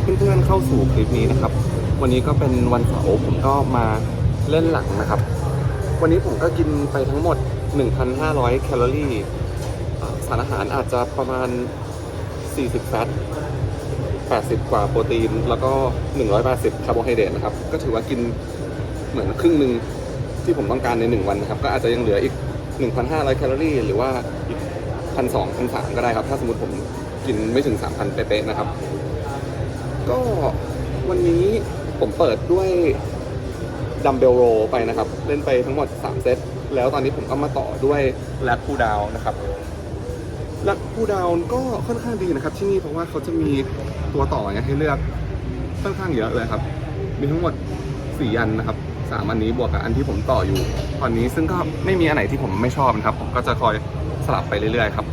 รับเพื่อนๆเข้าสู่คลิปนี้นะครับ วันนี้ก็เป็นวันเสาร์ผมก็มาเล่นหลังนะครับ วันนี้ผมก็กินไปทั้งหมด 1,500 แคลอรี่สารอาหารอาจจะประมาณ 40 แฟต 80 กว่าโปรตีน แล้วก็ 180 คาร์โบไฮเดรตนะครับ ก็ถือว่ากินเหมือนครึ่งหนึ่งที่ผมต้องการใน 1 วันนะครับ ก็อาจจะยังเหลืออีก 1,500 แคลอรี่ หรือว่าอีก1,200 1,300 ก็ได้ครับ ถ้าสมมติผมกินไม่ถึง 3,000 เป๊ะๆนะครับ ก็วันนี้ผมเปิดด้วยดัมเบลโรไปนะครับ เล่นไปทั้งหมด 3 เซต แล้วตอนนี้ผมก็มาต่อด้วยแล t คูดาวนะครับแล t คูดาวก็ค่อนข้างดีนะครับ ที่นี่เพราะว่าเขาจะมีตัวต่อเนี่ยให้เลือกค่อนข้างเยอะเลยครับ มีทั้งหมด4อันนะครับสามอันนี้บวกกับอันที่ผมต่ออยู่ตอนนี้ซึ่งก็ไม่มีอันไหนที่ผมไม่ชอบนะครับ ผมก็จะคอยสลับไปเรื่อยๆครับ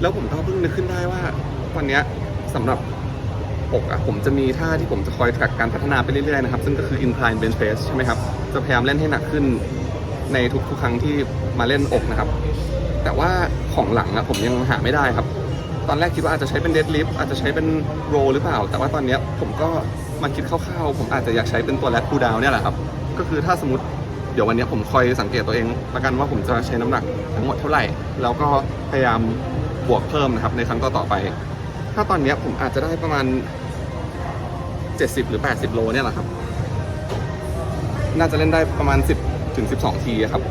แล้วผมก็เพิ่งนึกขึ้นได้ว่าวันเนี้ยสำหรับ อกอะผมจะมีท่าที่ผมจะคอย track การพัฒนาไปเรื่อยๆนะครับ ซึ่งก็คือ incline bench press ใช่ไหมครับ จะพยายามเล่นให้หนักขึ้นในทุกๆ ครั้งที่มาเล่นอกนะครับ แต่ว่าของหลังอะผมยังหาไม่ได้ครับ ตอนแรกคิดว่าอาจจะใช้เป็น deadlift อาจจะใช้เป็น row หรือเปล่า แต่ว่าตอนนี้ผมก็มาคิดคร่าวๆ ผมอาจจะอยากใช้เป็นตัว lat pull down เนี่ยแหละครับ ก็คือถ้าสมมติเดี๋ยววันนี้ผมคอยสังเกตตัวเองละกันว่าผมจะใช้น้ำหนักทั้งหมดเท่าไหร่ แล้วก็พยายามบวกเพิ่มนะครับในครั้งต่อๆไป ถ้าตอนเนี้ยผมอาจจะได้ประมาณ 70 หรือ 80 โลเนี่ยแหละครับ น่าจะเล่นได้ประมาณ 10 ถึง 12 ทีอะครับ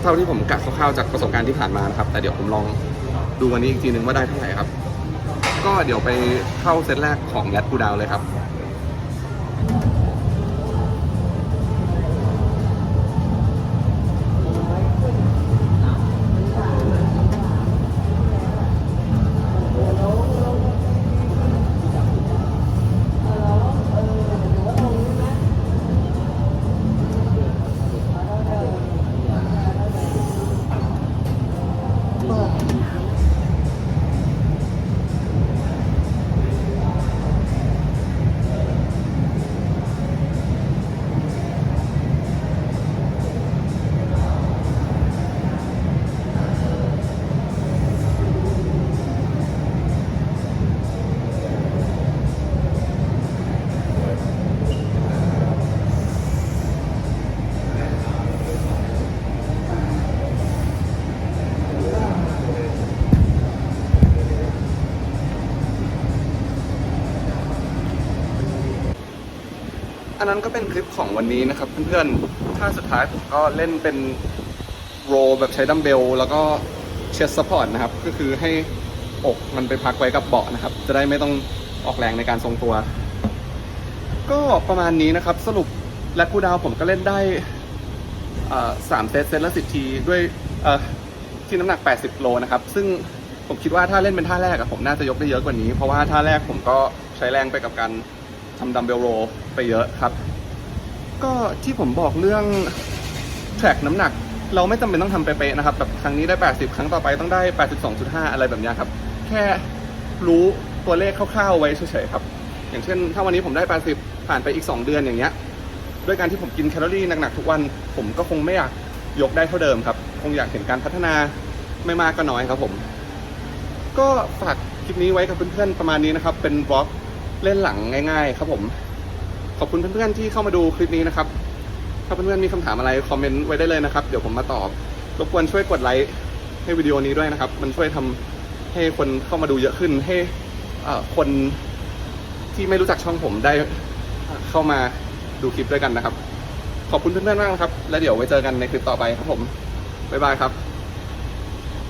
เท่าที่ผมกะคร่าวๆจากประสบการณ์ที่ผ่านมานะครับ แต่เดี๋ยวผมลองดูวันนี้อีกทีนึงว่าได้เท่าไหร่ครับ ก็เดี๋ยวไปเข้าเซตแรกของแรดกูดาวเลยครับ อันนั้นก็เป็นคลิปของวันนี้นะครับ เพื่อนๆถ้าสุดท้ายผมก็เล่นเป็นโรแบบใช้ดัมเบล แล้วก็เชสซัพพอร์ตนะครับ ก็คือให้อกมันไปพักไว้กับเบาะนะครับ จะได้ไม่ต้องออกแรงในการทรงตัว ก็ประมาณนี้นะครับ สรุปแลคูดาวผมก็เล่นได้สามเซตเซตละสิบทีด้วยที่น้ำหนัก 80 โลนะครับ ซึ่งผมคิดว่าถ้าเล่นเป็นท่าแรกอะผมน่าจะยกได้เยอะกว่านี้ เพราะว่าท่าแรกผมก็ใช้แรงไปกับการทำดัมเบลโร ไปเยอะครับ ก็ที่ผมบอกเรื่อง track น้ำหนัก เราไม่จำเป็นต้องทำเป๊ะๆนะครับแบบครั้งนี้ได้ 80 ครั้งต่อไปต้องได้ 82.5 อะไรแบบนี้ครับ แค่รู้ตัวเลขคร่าวๆไว้เฉยๆครับ อย่างเช่น ถ้าวันนี้ผมได้ 80 ผ่านไปอีก 2 เดือนอย่างเงี้ยด้วยการที่ผมกินแคลอรี่หนักๆทุกวันผมก็คงไม่อยากยกได้เท่าเดิมครับ คงอยากเห็นการพัฒนาไม่มากก็น้อยครับผม ก็ฝากคลิปนี้ไว้กับเพื่อนๆประมาณนี้นะครับ เป็นบล็อกเล่นหลังง่าย ๆ ครับผม ขอบคุณเพื่อนๆที่เข้ามาดูคลิปนี้นะครับ ถ้าเพื่อนๆมีคำถามอะไรคอมเมนต์ไว้ได้เลยนะครับ เดี๋ยวผมมาตอบ รบกวนช่วยกดไลค์ให้วิดีโอนี้ด้วยนะครับ มันช่วยทำให้คนเข้ามาดูเยอะขึ้น ให้คนที่ไม่รู้จักช่องผมได้เข้ามาดูคลิปด้วยกันนะครับ ขอบคุณเพื่อนๆมากนะครับ แล้วเดี๋ยวไว้เจอกันในคลิปต่อไปครับผม บ๊ายบายครับ